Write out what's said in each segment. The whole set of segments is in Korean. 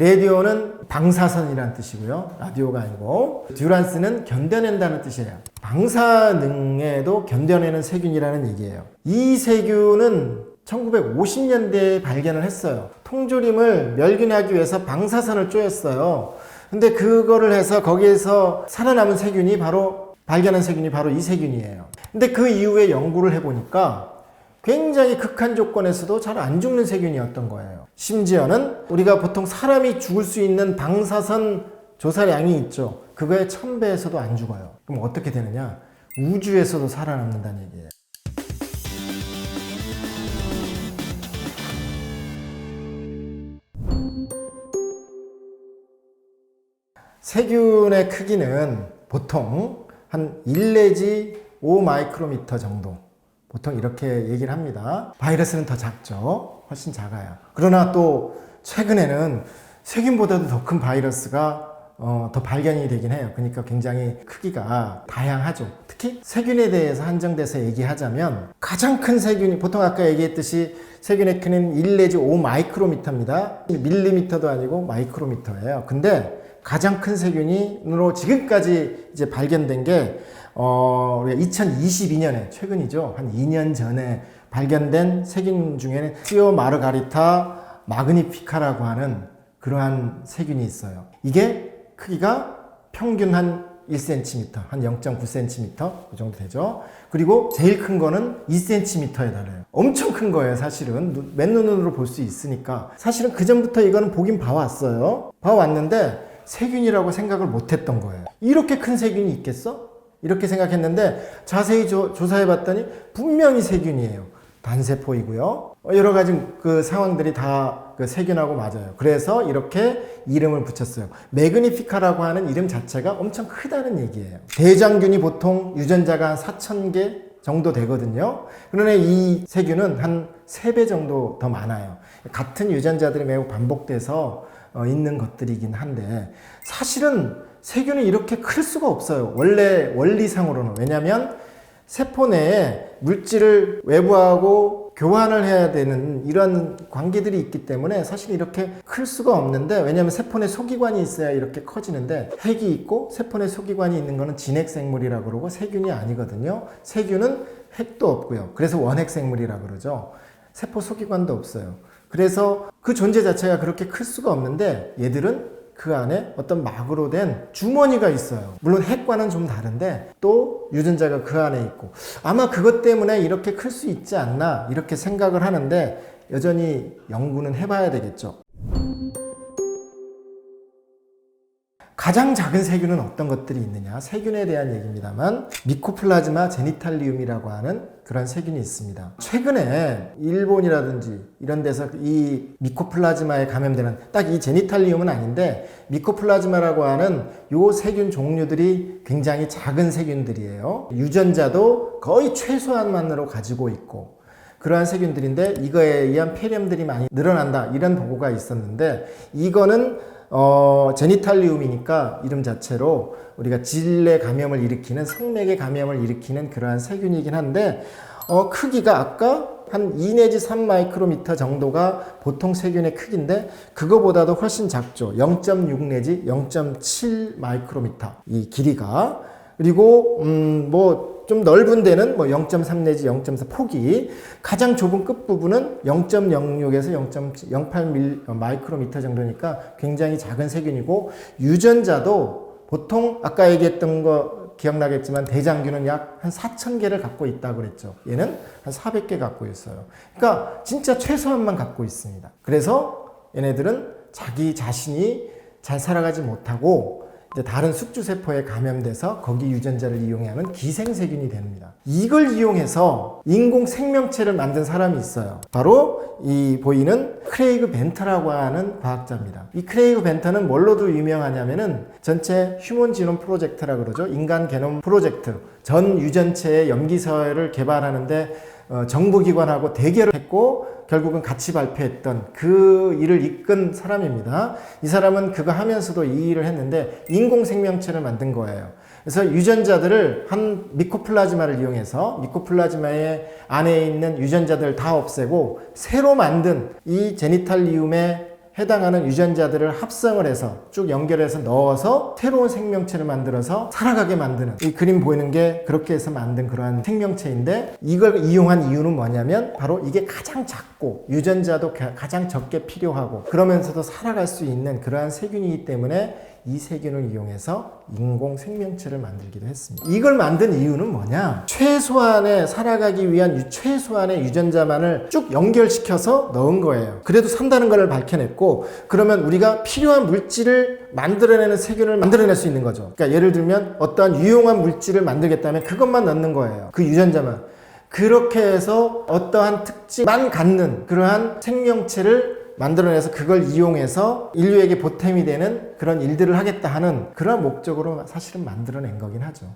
레디오는 방사선이라는 뜻이고요. 라디오가 아니고 듀란스는 견뎌낸다는 뜻이에요. 방사능에도 견뎌내는 세균이라는 얘기예요. 이 세균은 1950년대에 발견을 했어요. 통조림을 멸균하기 위해서 방사선을 쪼였어요. 근데 그거를 해서 거기에서 살아남은 세균이 바로 발견한 세균이 바로 이 세균이에요. 근데 그 이후에 연구를 해보니까 굉장히 극한 조건에서도 잘 안 죽는 세균이었던 거예요. 심지어는 우리가 보통 사람이 죽을 수 있는 방사선 조사량이 있죠. 그거의 천 배에서도 안 죽어요. 그럼 어떻게 되느냐? 우주에서도 살아남는다는 얘기예요. 세균의 크기는 보통 한 1 내지 5 마이크로미터 정도. 보통 이렇게 얘기를 합니다. 바이러스는 더 작죠. 훨씬 작아요. 그러나 또 최근에는 세균보다도 더 큰 바이러스가 어, 더 발견이 되긴 해요. 그러니까 굉장히 크기가 다양하죠. 특히 세균에 대해서 한정돼서 얘기하자면 가장 큰 세균이 보통 아까 얘기했듯이 세균의 크기는 1 내지 5 마이크로미터입니다. 밀리미터도 아니고 마이크로미터예요. 근데 가장 큰 세균으로 지금까지 이제 발견된 게 어, 우리가 2022년에 최근이죠. 한 2년 전에 발견된 세균 중에는 시오 마르가리타 마그니피카라고 하는 그러한 세균이 있어요. 이게 크기가 평균 한 1cm, 한 0.9cm 그 정도 되죠. 그리고 제일 큰 거는 2cm에 달해요. 엄청 큰 거예요, 사실은. 눈- 맨눈으로 볼 수 있으니까. 사실은 그 전부터 이거는 보긴 봐왔어요. 봐왔는데 세균이라고 생각을 못 했던 거예요. 이렇게 큰 세균이 있겠어? 이렇게 생각했는데 자세히 조, 사해 봤더니 분명히 세균이에요. 단세포이고요. 어, 여러 가지 그 상황들이 다 그 세균하고 맞아요. 그래서 이렇게 이름을 붙였어요. 매그니피카라고 하는 이름 자체가 엄청 크다는 얘기예요. 대장균이 보통 유전자가 한 4,000개 정도 되거든요. 그러나 이 세균은 한 3배 정도 더 많아요. 같은 유전자들이 매우 반복돼서 어, 있는 것들이긴 한데 사실은 세균이 이렇게 클 수가 없어요. 원래 원리상으로는. 왜냐하면 세포 내에 물질을 외부하고 교환을 해야 되는 이런 관계들이 있기 때문에 사실 이렇게 클 수가 없는데 왜냐하면 세포 내 소기관이 있어야 이렇게 커지는데 핵이 있고 세포 내 소기관이 있는 거는 진핵생물이라고 그러고 세균이 아니거든요. 세균은 핵도 없고요. 그래서 원핵생물이라고 그러죠. 세포 소기관도 없어요. 그래서 그 존재 자체가 그렇게 클 수가 없는데 얘들은 그 안에 어떤 막으로 된 주머니가 있어요. 물론 핵과는 좀 다른데 또 유전자가 그 안에 있고 아마 그것 때문에 이렇게 클 수 있지 않나 이렇게 생각을 하는데 여전히 연구는 해봐야 되겠죠. 가장 작은 세균은 어떤 것들이 있느냐? 세균에 대한 얘기입니다만 미코플라즈마 제니탈리움이라고 하는 그런 세균이 있습니다. 최근에 일본이라든지 이런 데서 이 미코플라즈마에 감염되는 딱 이 제니탈리움은 아닌데 미코플라즈마라고 하는 요 세균 종류들이 굉장히 작은 세균들이에요. 유전자도 거의 최소한만으로 가지고 있고 그러한 세균들인데 이거에 의한 폐렴들이 많이 늘어난다 이런 보고가 있었는데 이거는 어, 제니탈리움이니까 이름 자체로 우리가 질내 감염을 일으키는 성맥의 감염을 일으키는 그러한 세균이긴 한데 어, 크기가 아까 한2 내지 3 마이크로미터 정도가 보통 세균의 크기인데 그거보다도 훨씬 작죠. 0.6 내지 0.7 마이크로미터 이 길이가 그리고 음뭐 좀 넓은 데는 뭐 0.3 내지 0.4 폭이 가장 좁은 끝 부분은 0.06에서 0.08 마이크로미터 정도니까 굉장히 작은 세균이고 유전자도 보통 아까 얘기했던 거 기억나겠지만 대장균은 약 한 4,000개를 갖고 있다고 그랬죠. 얘는 한 400개 갖고 있어요. 그러니까 진짜 최소한만 갖고 있습니다. 그래서 얘네들은 자기 자신이 잘 살아가지 못하고 다른 숙주세포에 감염돼서 거기 유전자를 이용하면 기생세균이 됩니다. 이걸 이용해서 인공 생명체를 만든 사람이 있어요. 바로 이 보이는 크레이그 벤터라고 하는 과학자입니다. 이 크레이그 벤터는 뭘로도 유명하냐면은 전체 휴먼 지놈 프로젝트라 그러죠. 인간 게놈 프로젝트. 전 유전체의 염기서열을 개발하는데 어, 정부기관하고 대결을 했고 결국은 같이 발표했던 그 일을 이끈 사람입니다. 이 사람은 그거 하면서도 이 일을 했는데 인공 생명체를 만든 거예요. 그래서 유전자들을 한 미코플라즈마를 이용해서 미코플라즈마의 안에 있는 유전자들을 다 없애고 새로 만든 이 제니탈리움의 해당하는 유전자들을 합성을 해서 쭉 연결해서 넣어서 새로운 생명체를 만들어서 살아가게 만드는 이 그림 보이는 게 그렇게 해서 만든 그러한 생명체인데 이걸 이용한 이유는 뭐냐면 바로 이게 가장 작고 유전자도 가- 가장 적게 필요하고 그러면서도 살아갈 수 있는 그러한 세균이기 때문에 이 세균을 이용해서 인공 생명체를 만들기도 했습니다. 이걸 만든 이유는 뭐냐? 최소한의 살아가기 위한 유- 최소한의 유전자만을 쭉 연결시켜서 넣은 거예요. 그래도 산다는 걸 밝혀냈고 그러면 우리가 필요한 물질을 만들어내는 세균을 만들어낼 수 있는 거죠. 그러니까 예를 들면 어떠한 유용한 물질을 만들겠다면 그것만 넣는 거예요. 그 유전자만. 그렇게 해서 어떠한 특징만 갖는 그러한 생명체를 만들어내서 그걸 이용해서 인류에게 보탬이 되는 그런 일들을 하겠다 하는 그런 목적으로 사실은 만들어낸 거긴 하죠.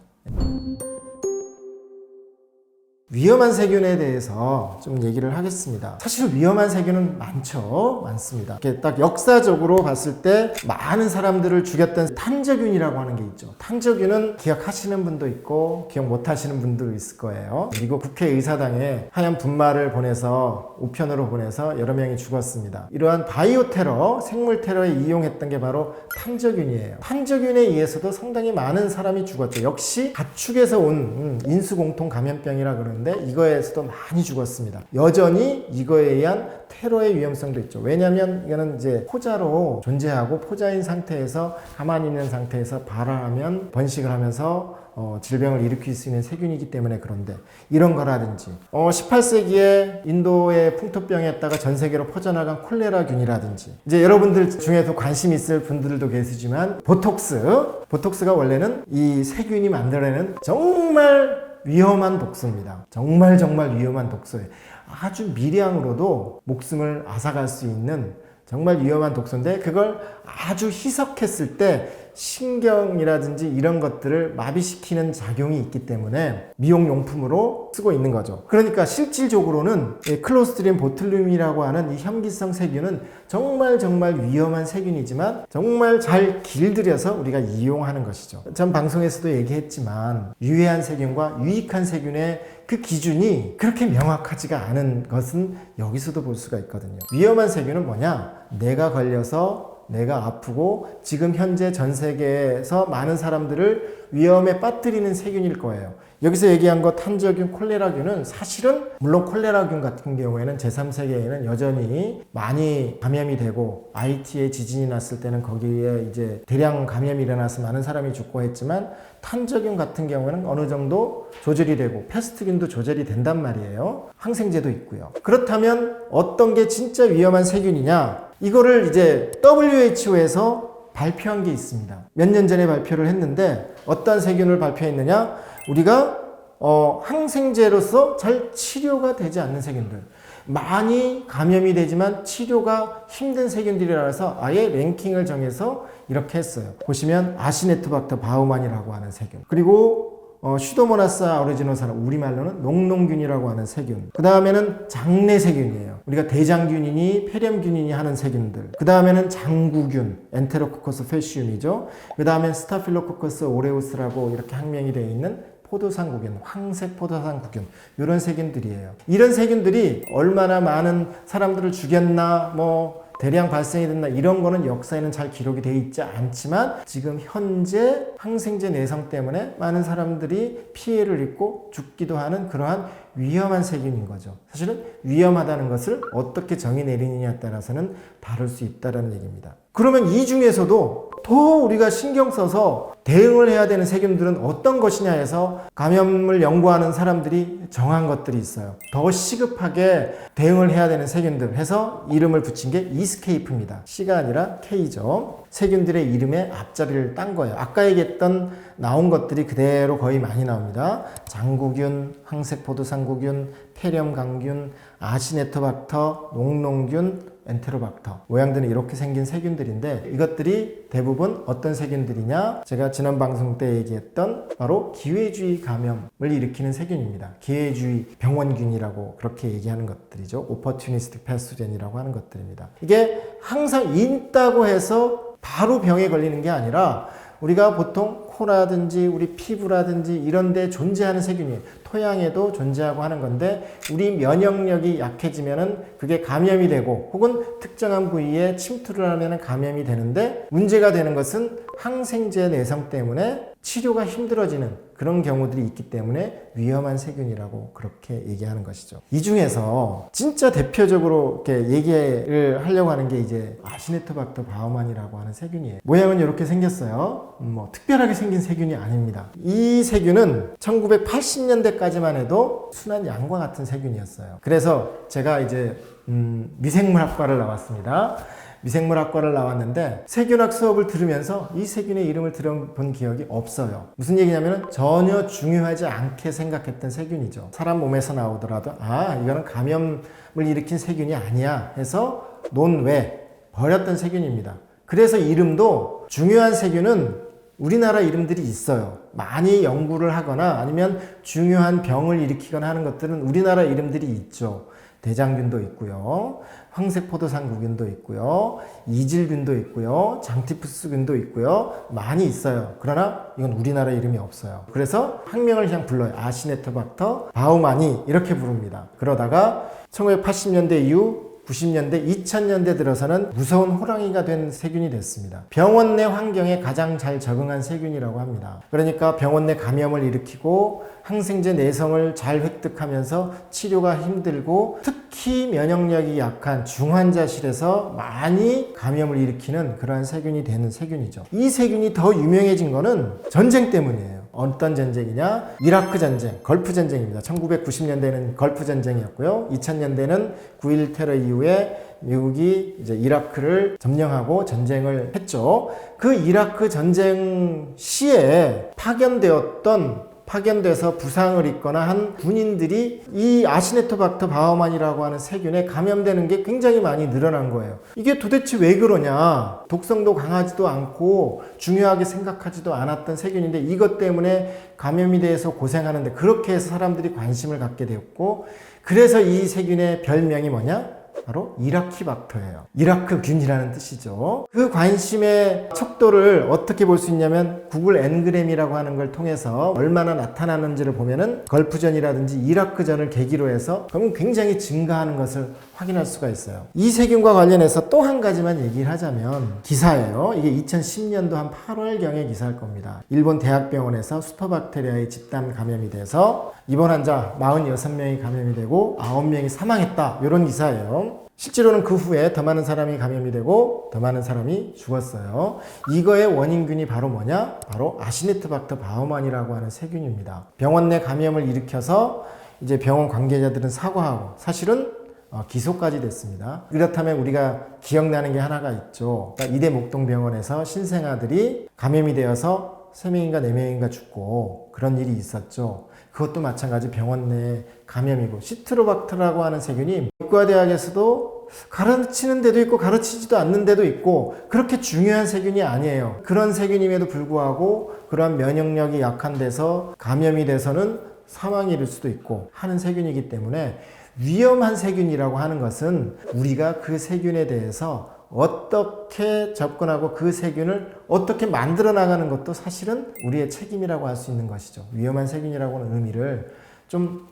위험한 세균에 대해서 좀 얘기를 하겠습니다. 사실 위험한 세균은 많죠. 많습니다. 이렇게 딱 역사적으로 봤을 때 많은 사람들을 죽였던 탄저균이라고 하는 게 있죠. 탄저균은 기억하시는 분도 있고 기억 못 하시는 분도 있을 거예요. 미국 국회의사당에 하얀 분말을 보내서 우편으로 보내서 여러 명이 죽었습니다. 이러한 바이오 테러, 생물 테러에 이용했던 게 바로 탄저균이에요. 탄저균에 의해서도 상당히 많은 사람이 죽었죠. 역시 가축에서 온 음, 인수공통 감염병이라 그러는 데 이거에서도 많이 죽었습니다. 여전히 이거에 의한 테러의 위험성도 있죠. 왜냐하면 이거는 이제 포자로 존재하고 포자인 상태에서 가만히 있는 상태에서 발화하면 번식을 하면서 어, 질병을 일으킬 수 있는 세균이기 때문에 그런데 이런 거라든지 어, 18세기에 인도의 풍토병이었다가 전 세계로 퍼져나간 콜레라균이라든지 이제 여러분들 중에서 관심 있을 분들도 계시지만 보톡스 보톡스가 원래는 이 세균이 만들어내는 정말 위험한 독소입니다. 정말 정말 위험한 독소예요. 아주 미량으로도 목숨을 앗아갈 수 있는 정말 위험한 독소인데 그걸 아주 희석했을 때 신경이라든지 이런 것들을 마비시키는 작용이 있기 때문에 미용용품으로 쓰고 있는 거죠. 그러니까 실질적으로는 이 클로스트림 보툴륨이라고 하는 이 현기성 세균은 정말 정말 위험한 세균이지만 정말 잘 길들여서 우리가 이용하는 것이죠. 전 방송에서도 얘기했지만 유해한 세균과 유익한 세균의 그 기준이 그렇게 명확하지가 않은 것은 여기서도 볼 수가 있거든요. 위험한 세균은 뭐냐? 내가 걸려서 내가 아프고 지금 현재 전 세계에서 많은 사람들을 위험에 빠뜨리는 세균일 거예요. 여기서 얘기한 거 탄저균, 콜레라균은 사실은 물론 콜레라균 같은 경우에는 제3세계에는 여전히 많이 감염이 되고 IT에 지진이 났을 때는 거기에 이제 대량 감염이 일어나서 많은 사람이 죽고 했지만 탄저균 같은 경우에는 어느 정도 조절이 되고 패스트균도 조절이 된단 말이에요. 항생제도 있고요. 그렇다면 어떤 게 진짜 위험한 세균이냐? 이거를 이제 WHO에서 발표한 게 있습니다. 몇 년 전에 발표를 했는데 어떤 세균을 발표했느냐? 우리가 어, 항생제로서 잘 치료가 되지 않는 세균들. 많이 감염이 되지만 치료가 힘든 세균들이라서 아예 랭킹을 정해서 이렇게 했어요. 보시면 아시네트박터 바우만이라고 하는 세균. 그리고 어, 슈도모나스 아우레지노사는 우리말로는 농농균이라고 하는 세균. 그 다음에는 장내 세균이에요. 우리가 대장균이니 폐렴균이니 하는 세균들. 그 다음에는 장구균, 엔테로코커스 페시움이죠. 그 다음엔 스타필로코커스 오레우스라고 이렇게 학명이 되어 있는 포도상구균, 황색 포도상구균 이런 세균들이에요. 이런 세균들이 얼마나 많은 사람들을 죽였나 뭐 대량 발생이 됐나 이런 거는 역사에는 잘 기록이 돼 있지 않지만 지금 현재 항생제 내성 때문에 많은 사람들이 피해를 입고 죽기도 하는 그러한 위험한 세균인 거죠. 사실은 위험하다는 것을 어떻게 정의 내리느냐에 따라서는 다를 수 있다는 얘기입니다. 그러면 이 중에서도 더 우리가 신경 써서 대응을 해야 되는 세균들은 어떤 것이냐 해서 감염을 연구하는 사람들이 정한 것들이 있어요. 더 시급하게 대응을 해야 되는 세균들 해서 이름을 붙인 게 이스케이프입니다. C가 아니라 K죠. 세균들의 이름에 앞자리를 딴 거예요. 아까 얘기했던 나온 것들이 그대로 거의 많이 나옵니다. 장구균, 황색포도상구균, 폐렴강균, 아시네토박터, 농농균, 엔테로박터. 모양들은 이렇게 생긴 세균들인데 이것들이 대부분 어떤 세균들이냐? 제가 지난 방송 때 얘기했던 바로 기회주의 감염을 일으키는 세균입니다. 기회주의 병원균이라고 그렇게 얘기하는 것들이죠. 오퍼튜니스틱 패스젠이라고 하는 것들입니다. 이게 항상 있다고 해서 바로 병에 걸리는 게 아니라 우리가 보통 코라든지 우리 피부라든지 이런 데 존재하는 세균이에요. 토양에도 존재하고 하는 건데 우리 면역력이 약해지면은 그게 감염이 되고 혹은 특정한 부위에 침투를 하면은 감염이 되는데 문제가 되는 것은 항생제 내성 때문에 치료가 힘들어지는 그런 경우들이 있기 때문에 위험한 세균이라고 그렇게 얘기하는 것이죠. 이 중에서 진짜 대표적으로 이렇게 얘기를 하려고 하는 게 이제 아시네토박터 바우만이라고 하는 세균이에요. 모양은 이렇게 생겼어요. 음, 뭐 특별하게 생긴 세균이 아닙니다. 이 세균은 1980년대까지만 해도 순한 양과 같은 세균이었어요. 그래서 제가 이제 음, 미생물학과를 나왔습니다. 미생물학과를 나왔는데 세균학 수업을 들으면서 이 세균의 이름을 들어본 기억이 없어요. 무슨 얘기냐면 전혀 중요하지 않게 생각했던 세균이죠. 사람 몸에서 나오더라도 아 이거는 감염을 일으킨 세균이 아니야 해서 논외 버렸던 세균입니다. 그래서 이름도 중요한 세균은 우리나라 이름들이 있어요. 많이 연구를 하거나 아니면 중요한 병을 일으키거나 하는 것들은 우리나라 이름들이 있죠. 대장균도 있고요. 황색 포도상구균도 있고요. 이질균도 있고요. 장티푸스균도 있고요. 많이 있어요. 그러나 이건 우리나라 이름이 없어요. 그래서 학명을 그냥 불러요. 아시네토박터 바우마니 이렇게 부릅니다. 그러다가 1980년대 이후 90년대, 2000년대 들어서는 무서운 호랑이가 된 세균이 됐습니다. 병원 내 환경에 가장 잘 적응한 세균이라고 합니다. 그러니까 병원 내 감염을 일으키고 항생제 내성을 잘 획득하면서 치료가 힘들고 특히 면역력이 약한 중환자실에서 많이 감염을 일으키는 그러한 세균이 되는 세균이죠. 이 세균이 더 유명해진 거는 전쟁 때문이에요. 어떤 전쟁이냐? 이라크 전쟁, 걸프 전쟁입니다. 1990년대는 걸프 전쟁이었고요. 2000년대는 9.1 테러 이후에 미국이 이제 이라크를 점령하고 전쟁을 했죠. 그 이라크 전쟁 시에 파견되었던 파견돼서 부상을 입거나 한 군인들이 이 아시네토박터 바우만이라고 하는 세균에 감염되는 게 굉장히 많이 늘어난 거예요. 이게 도대체 왜 그러냐? 독성도 강하지도 않고 중요하게 생각하지도 않았던 세균인데 이것 때문에 감염이 돼서 고생하는데 그렇게 해서 사람들이 관심을 갖게 되었고 그래서 이 세균의 별명이 뭐냐? 바로 이라키박터예요. 이라크균이라는 뜻이죠. 그 관심의 척도를 어떻게 볼 수 있냐면 구글 엔그램이라고 하는 걸 통해서 얼마나 나타나는지를 보면은 걸프전이라든지 이라크전을 계기로 해서 그럼 굉장히 증가하는 것을 확인할 수가 있어요. 이 세균과 관련해서 또 한 가지만 얘기를 하자면 기사예요. 이게 2010년도 한 8월경의 기사일 겁니다. 일본 대학병원에서 수퍼박테리아의 집단 감염이 돼서 입원 환자 46명이 감염이 되고 9명이 사망했다. 이런 기사예요. 실제로는 그 후에 더 많은 사람이 감염이 되고 더 많은 사람이 죽었어요. 이거의 원인균이 바로 뭐냐? 바로 아시네트박터 바우만이라고 하는 세균입니다. 병원 내 감염을 일으켜서 이제 병원 관계자들은 사과하고 사실은 어, 기소까지 됐습니다. 그렇다면 우리가 기억나는 게 하나가 있죠. 그러니까 이대 목동병원에서 신생아들이 감염이 되어서 3명인가 4명인가 죽고 그런 일이 있었죠. 그것도 마찬가지 병원 내 감염이고 시트로박터라고 하는 세균이 의과대학에서도 가르치는 데도 있고 가르치지도 않는 데도 있고 그렇게 중요한 세균이 아니에요. 그런 세균임에도 불구하고 그러한 면역력이 약한 데서 감염이 돼서는 사망이 이를 수도 있고 하는 세균이기 때문에 위험한 세균이라고 하는 것은 우리가 그 세균에 대해서 어떻게 접근하고 그 세균을 어떻게 만들어 나가는 것도 사실은 우리의 책임이라고 할 수 있는 것이죠. 위험한 세균이라고 하는 의미를 좀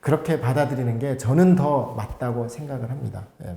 그렇게 받아들이는 게 저는 더 맞다고 생각을 합니다. 예.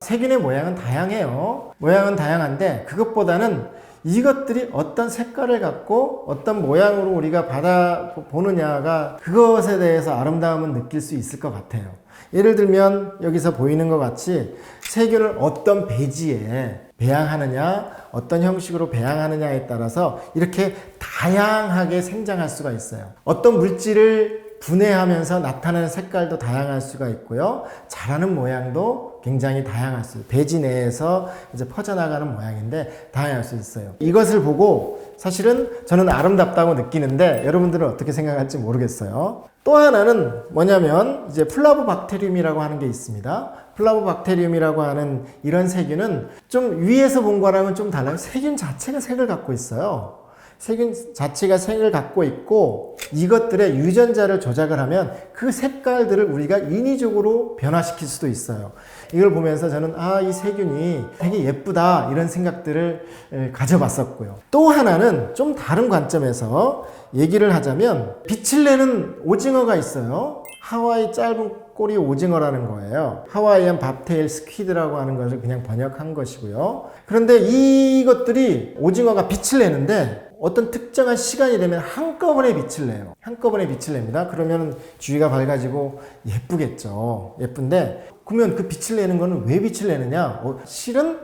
세균의 모양은 다양해요. 모양은 다양한데 그것보다는 이것들이 어떤 색깔을 갖고 어떤 모양으로 우리가 받아보느냐가 그것에 대해서 아름다움을 느낄 수 있을 것 같아요. 예를 들면 여기서 보이는 것 같이 세균을 어떤 배지에 배양하느냐, 어떤 형식으로 배양하느냐에 따라서 이렇게 다양하게 생장할 수가 있어요. 어떤 물질을 분해하면서 나타나는 색깔도 다양할 수가 있고요. 자라는 모양도 굉장히 다양할 수, 배지 내에서 이제 퍼져나가는 모양인데 다양할 수 있어요. 이것을 보고 사실은 저는 아름답다고 느끼는데 여러분들은 어떻게 생각할지 모르겠어요. 또 하나는 뭐냐면 이제 플라보 박테리움이라고 하는 게 있습니다. 플라보 박테리움이라고 하는 이런 세균은 좀 위에서 본 거랑은 좀 달라요. 세균 자체가 색을 갖고 있어요. 세균 자체가 색을 갖고 있고 이것들의 유전자를 조작을 하면 그 색깔들을 우리가 인위적으로 변화시킬 수도 있어요. 이걸 보면서 저는 아, 이 세균이 되게 예쁘다 이런 생각들을 에, 가져봤었고요. 또 하나는 좀 다른 관점에서 얘기를 하자면 빛을 내는 오징어가 있어요. 하와이 짧은 꼬리 오징어라는 거예요. 하와이안 밥테일 스퀴드라고 하는 것을 그냥 번역한 것이고요. 그런데 이것들이 오징어가 빛을 내는데 어떤 특정한 시간이 되면 한꺼번에 빛을 내요. 한꺼번에 빛을 냅니다. 그러면 주위가 밝아지고 예쁘겠죠. 예쁜데 그러면 그 빛을 내는 거는 왜 빛을 내느냐? 어, 실은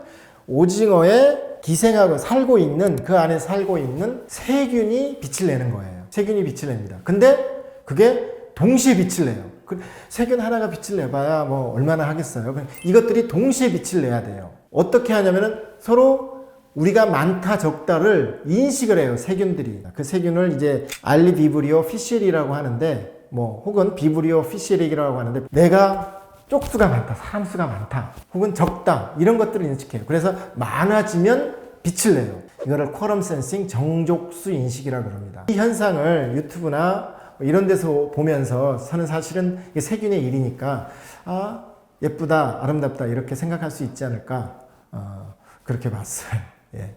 오징어에 기생하고 살고 있는 그 안에 살고 있는 세균이 빛을 내는 거예요. 세균이 빛을 냅니다. 근데 그게 동시에 빛을 내요. 그 세균 하나가 빛을 내봐야 뭐 얼마나 하겠어요. 이것들이 동시에 빛을 내야 돼요. 어떻게 하냐면은 서로 우리가 많다 적다를 인식을 해요. 세균들이. 그 세균을 이제 알리비브리오 피쉬리라고 하는데 뭐 혹은 비브리오 피쉬리라고 하는데 내가 쪽수가 많다, 사람 수가 많다, 혹은 적다 이런 것들을 인식해요. 그래서 많아지면 빛을 내요. 이거를 쿼럼 센싱 정족수 인식이라고 그럽니다. 이 현상을 유튜브나 이런 데서 보면서 저는 사실은 세균의 일이니까 아 예쁘다, 아름답다 이렇게 생각할 수 있지 않을까 어, 그렇게 봤어요. 예.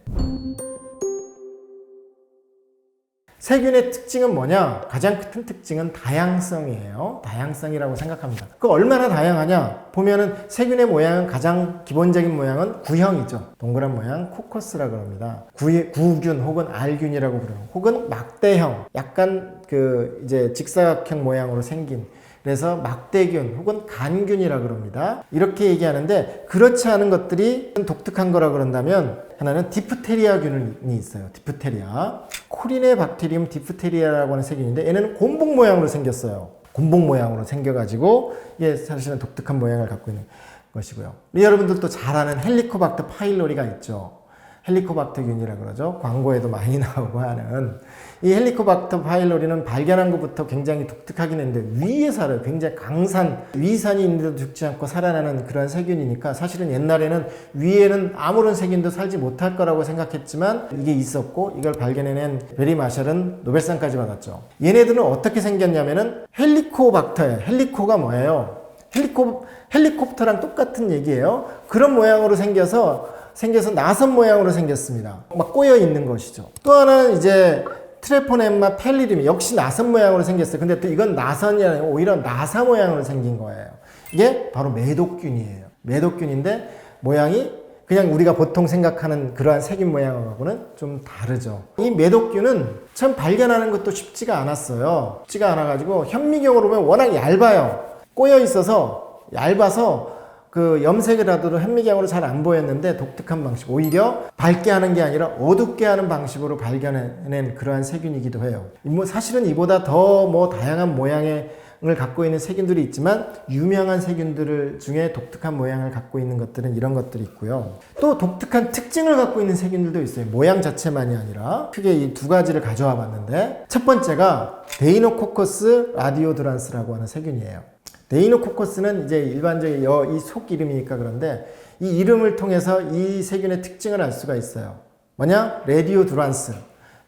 세균의 특징은 뭐냐? 가장 큰 특징은 다양성이에요. 다양성이라고 생각합니다. 그 얼마나 다양하냐? 보면은 세균의 모양은 가장 기본적인 모양은 구형이죠. 동그란 모양 코커스라고 합니다. 구, 구균 혹은 알균이라고 부르는 혹은 막대형 약간 그 이제 직사각형 모양으로 생긴 그래서 막대균 혹은 간균이라 그럽니다. 이렇게 얘기하는데 그렇지 않은 것들이 독특한 거라 그런다면 하나는 디프테리아 균이 있어요. 디프테리아. 코리네 박테리움 디프테리아라고 하는 세균인데 얘는 곰봉 모양으로 생겼어요. 곰봉 모양으로 생겨가지고 이게 사실은 독특한 모양을 갖고 있는 것이고요. 여러분들도 잘 아는 헬리코박터 파일로리가 있죠. 헬리코박터균이라 그러죠. 광고에도 많이 나오고 하는 이 헬리코박터 파일로리는 발견한 것부터 굉장히 독특하긴 했는데 위에 살아요. 굉장히 강산 위산이 있는데도 죽지 않고 살아나는 그런 세균이니까 사실은 옛날에는 위에는 아무런 세균도 살지 못할 거라고 생각했지만 이게 있었고 이걸 발견해낸 베리 마셜은 노벨상까지 받았죠. 얘네들은 어떻게 생겼냐면은 헬리코박터예요. 헬리코가 뭐예요? 헬리코 헬리콥터랑 똑같은 얘기예요. 그런 모양으로 생겨서 생겨서 나선 모양으로 생겼습니다. 막 꼬여 있는 것이죠. 또 하나는 이제 트레포넴마 펠리듐 역시 나선 모양으로 생겼어요. 근데 또 이건 나선이 아니라 오히려 나사 모양으로 생긴 거예요. 이게 바로 매독균이에요. 매독균인데 모양이 그냥 우리가 보통 생각하는 그러한 세균 모양하고는 좀 다르죠. 이 매독균은 참 발견하는 것도 쉽지가 않았어요. 쉽지가 않아가지고 현미경으로 보면 워낙 얇아요. 꼬여 있어서 얇아서 그 염색을 하도록 현미경으로 잘 안 보였는데 독특한 방식 오히려 밝게 하는 게 아니라 어둡게 하는 방식으로 발견해낸 그러한 세균이기도 해요. 뭐 사실은 이보다 더 뭐 다양한 모양의 을 갖고 있는 세균들이 있지만 유명한 세균들 중에 독특한 모양을 갖고 있는 것들은 이런 것들이 있고요. 또 독특한 특징을 갖고 있는 세균들도 있어요. 모양 자체만이 아니라 크게 이 두 가지를 가져와 봤는데 첫 번째가 데이노코커스 라디오드란스라고 하는 세균이에요. 데이노코커스는 이제 일반적인 이속 이름이니까 그런데 이 이름을 통해서 이 세균의 특징을 알 수가 있어요. 뭐냐? 레디오 두란스.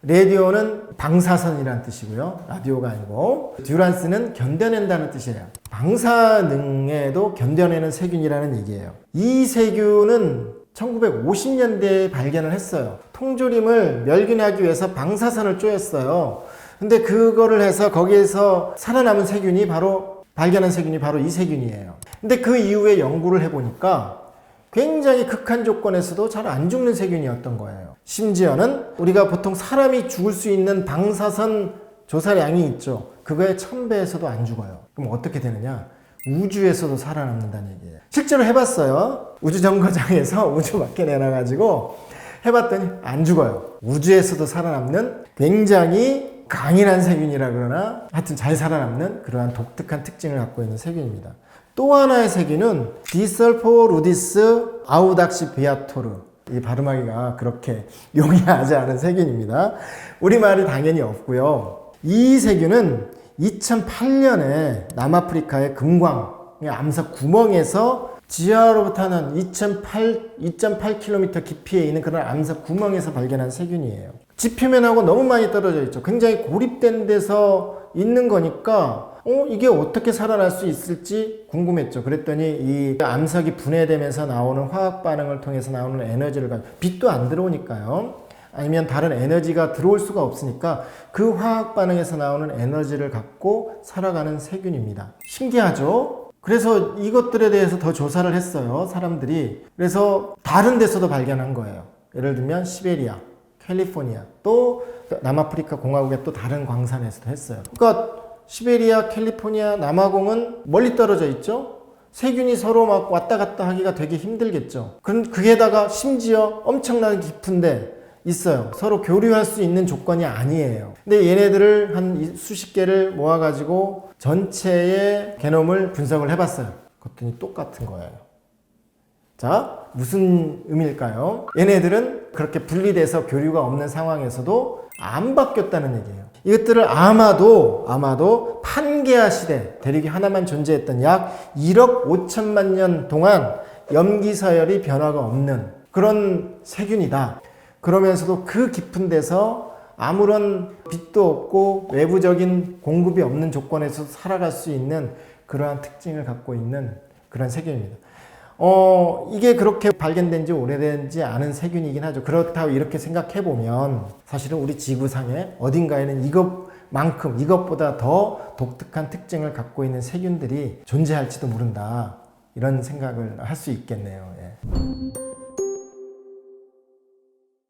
레디오는 방사선이라는 뜻이고요. 라디오가 아니고. 듀란스는 견뎌낸다는 뜻이에요. 방사능에도 견뎌내는 세균이라는 얘기예요. 이 세균은 1950년대에 발견을 했어요. 통조림을 멸균하기 위해서 방사선을 쪼였어요. 근데 그거를 해서 거기에서 살아남은 세균이 바로 발견한 세균이 바로 이 세균이에요. 근데 그 이후에 연구를 해보니까 굉장히 극한 조건에서도 잘 안 죽는 세균이었던 거예요. 심지어는 우리가 보통 사람이 죽을 수 있는 방사선 조사량이 있죠. 그거의 천배에서도 안 죽어요. 그럼 어떻게 되느냐? 우주에서도 살아남는다는 얘기예요. 실제로 해봤어요. 우주정거장에서 우주 밖에 내놔가지고 해봤더니 안 죽어요. 우주에서도 살아남는 굉장히 강인한 세균이라 그러나 하여튼 잘 살아남는 그러한 독특한 특징을 갖고 있는 세균입니다. 또 하나의 세균은 디설포루디스 아우닥시 비아토르 이 발음하기가 그렇게 용이하지 않은 세균입니다. 우리말이 당연히 없고요. 이 세균은 2008년에 남아프리카의 금광 암석 구멍에서 지하로부터 한 2.8, 2.8km 깊이에 있는 그런 암석 구멍에서 발견한 세균이에요. 지표면하고 너무 많이 떨어져 있죠. 굉장히 고립된 데서 있는 거니까 어 이게 어떻게 살아날 수 있을지 궁금했죠. 그랬더니 이 암석이 분해되면서 나오는 화학 반응을 통해서 나오는 에너지를 가지고 빛도 안 들어오니까요. 아니면 다른 에너지가 들어올 수가 없으니까 그 화학 반응에서 나오는 에너지를 갖고 살아가는 세균입니다. 신기하죠? 그래서 이것들에 대해서 더 조사를 했어요. 사람들이. 그래서 다른 데서도 발견한 거예요. 예를 들면 시베리아, 캘리포니아, 또 남아프리카 공화국의 또 다른 광산에서도 했어요. 그러니까 시베리아, 캘리포니아, 남아공은 멀리 떨어져 있죠. 세균이 서로 막 왔다 갔다 하기가 되게 힘들겠죠. 그럼 그게다가 심지어 엄청나게 깊은데 있어요. 서로 교류할 수 있는 조건이 아니에요. 근데 얘네들을 한 수십 개를 모아가지고 전체의 게놈을 분석을 해봤어요. 그랬더니 똑같은 거예요. 자, 무슨 의미일까요? 얘네들은 그렇게 분리돼서 교류가 없는 상황에서도 안 바뀌었다는 얘기예요. 이것들을 아마도, 아마도 판게아 시대, 대륙이 하나만 존재했던 약 1억 5천만 년 동안 염기 서열이 변화가 없는 그런 세균이다. 그러면서도 그 깊은 데서 아무런 빛도 없고 외부적인 공급이 없는 조건에서 살아갈 수 있는 그러한 특징을 갖고 있는 그런 세균입니다. 어, 이게 그렇게 발견된 지 오래되지 않은 세균이긴 하죠. 그렇다고 이렇게 생각해 보면 사실은 우리 지구상에 어딘가에는 이것만큼, 이것보다 더 독특한 특징을 갖고 있는 세균들이 존재할지도 모른다. 이런 생각을 할 수 있겠네요. 예.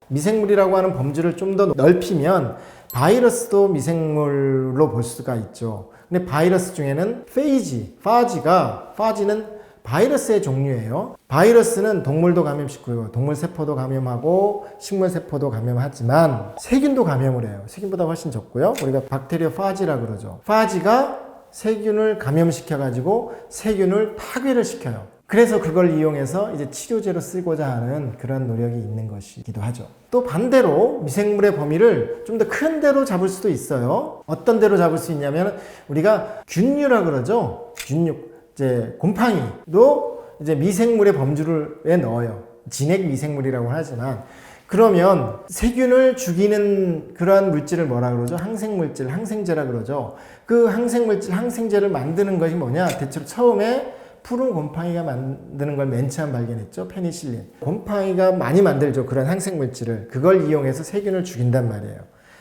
미생물이라고 하는 범주를 좀 더 넓히면 바이러스도 미생물로 볼 수가 있죠. 근데 바이러스 중에는 페이지, 파지가, 파지는 바이러스의 종류예요. 바이러스는 동물도 감염시키고요. 동물 세포도 감염하고 식물 세포도 감염하지만 세균도 감염을 해요. 세균보다 훨씬 적고요. 우리가 박테리아 파지라 그러죠. 파지가 세균을 감염시켜 가지고 세균을 파괴를 시켜요. 그래서 그걸 이용해서 이제 치료제로 쓰고자 하는 그런 노력이 있는 것이기도 하죠. 또 반대로 미생물의 범위를 좀 더 큰 데로 잡을 수도 있어요. 어떤 데로 잡을 수 있냐면 우리가 균류라 그러죠. 균류. 이제 곰팡이도 이제 미생물의 범주에 넣어요. 진핵 미생물이라고 하지만 그러면 세균을 죽이는 그러한 물질을 뭐라 그러죠? 항생물질, 항생제라 그러죠. 그 항생물질, 항생제를 만드는 것이 뭐냐? 대체로 처음에 푸른 곰팡이가 만드는 걸 맨 처음 발견했죠. 페니실린. 곰팡이가 많이 만들죠. 그런 항생물질을. 그걸 이용해서 세균을 죽인단 말이에요.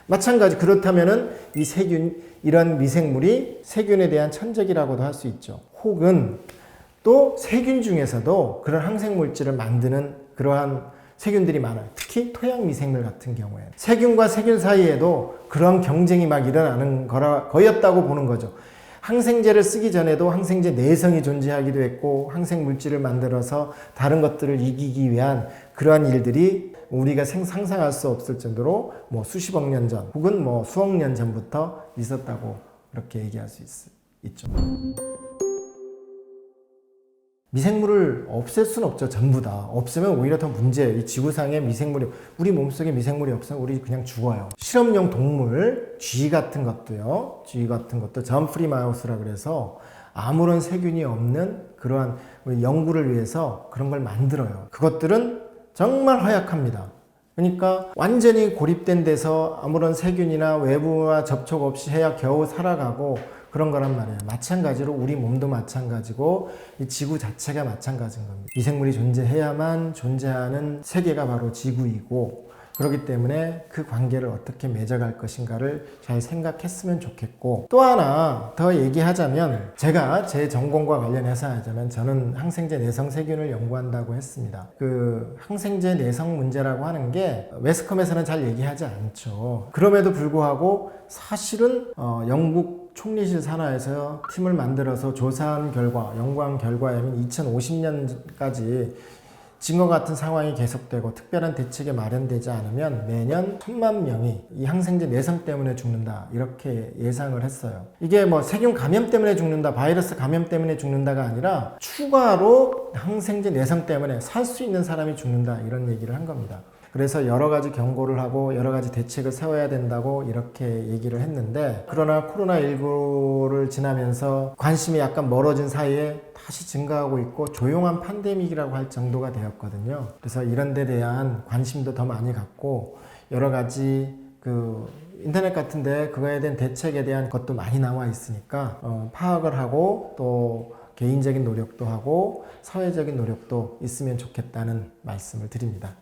마찬가지 그렇다면은 이 세균 이런 미생물이 세균에 대한 천적이라고도 할 수 있죠. 혹은 또 세균 중에서도 그런 항생물질을 만드는 그러한 세균들이 많아요. 특히 토양 미생물 같은 경우에 세균과 세균 사이에도 그런 경쟁이 막 일어나는 거라 거였다고 보는 거죠. 항생제를 쓰기 전에도 항생제 내성이 존재하기도 했고 항생 물질을 만들어서 다른 것들을 이기기 위한 그러한 일들이 우리가 상상할 수 없을 정도로 뭐 수십억 년 전 혹은 뭐 수억 년 전부터 있었다고 그렇게 얘기할 수 있, 있죠. 미생물을 없앨 수는 없죠. 전부 다. 없으면 오히려 더 문제예요. 이 지구상에 미생물이, 우리 몸속에 미생물이 없으면 우리 그냥 죽어요. 실험용 동물, 쥐 같은 것도요. 쥐 같은 것도 점프리 마우스라 그래서 아무런 세균이 없는 그러한 우리 연구를 위해서 그런 걸 만들어요. 그것들은 정말 허약합니다. 그러니까 완전히 고립된 데서 아무런 세균이나 외부와 접촉 없이 해야 겨우 살아가고 그런 거란 말이에요. 마찬가지로 우리 몸도 마찬가지고 이 지구 자체가 마찬가지인 겁니다. 미생물이 존재해야만 존재하는 세계가 바로 지구이고 그렇기 때문에 그 관계를 어떻게 맺어갈 것인가를 잘 생각했으면 좋겠고 또 하나 더 얘기하자면 제가 제 전공과 관련해서 하자면 저는 항생제 내성 세균을 연구한다고 했습니다. 그 항생제 내성 문제라고 하는 게 매스컴에서는 잘 얘기하지 않죠. 그럼에도 불구하고 사실은 어, 영국 총리실 산하에서 팀을 만들어서 조사한 결과, 연구한 결과에 2050년까지 증거 같은 상황이 계속되고 특별한 대책이 마련되지 않으면 매년 천만 명이 이 항생제 내성 때문에 죽는다 이렇게 예상을 했어요. 이게 뭐 세균 감염 때문에 죽는다, 바이러스 감염 때문에 죽는다가 아니라 추가로 항생제 내성 때문에 살 수 있는 사람이 죽는다 이런 얘기를 한 겁니다. 그래서 여러 가지 경고를 하고 여러 가지 대책을 세워야 된다고 이렇게 얘기를 했는데 그러나 코로나19를 지나면서 관심이 약간 멀어진 사이에 다시 증가하고 있고 조용한 팬데믹이라고 할 정도가 되었거든요. 그래서 이런 데 대한 관심도 더 많이 갖고 여러 가지 그 인터넷 같은데 그거에 대한 대책에 대한 것도 많이 나와 있으니까 어, 파악을 하고 또 개인적인 노력도 하고 사회적인 노력도 있으면 좋겠다는 말씀을 드립니다.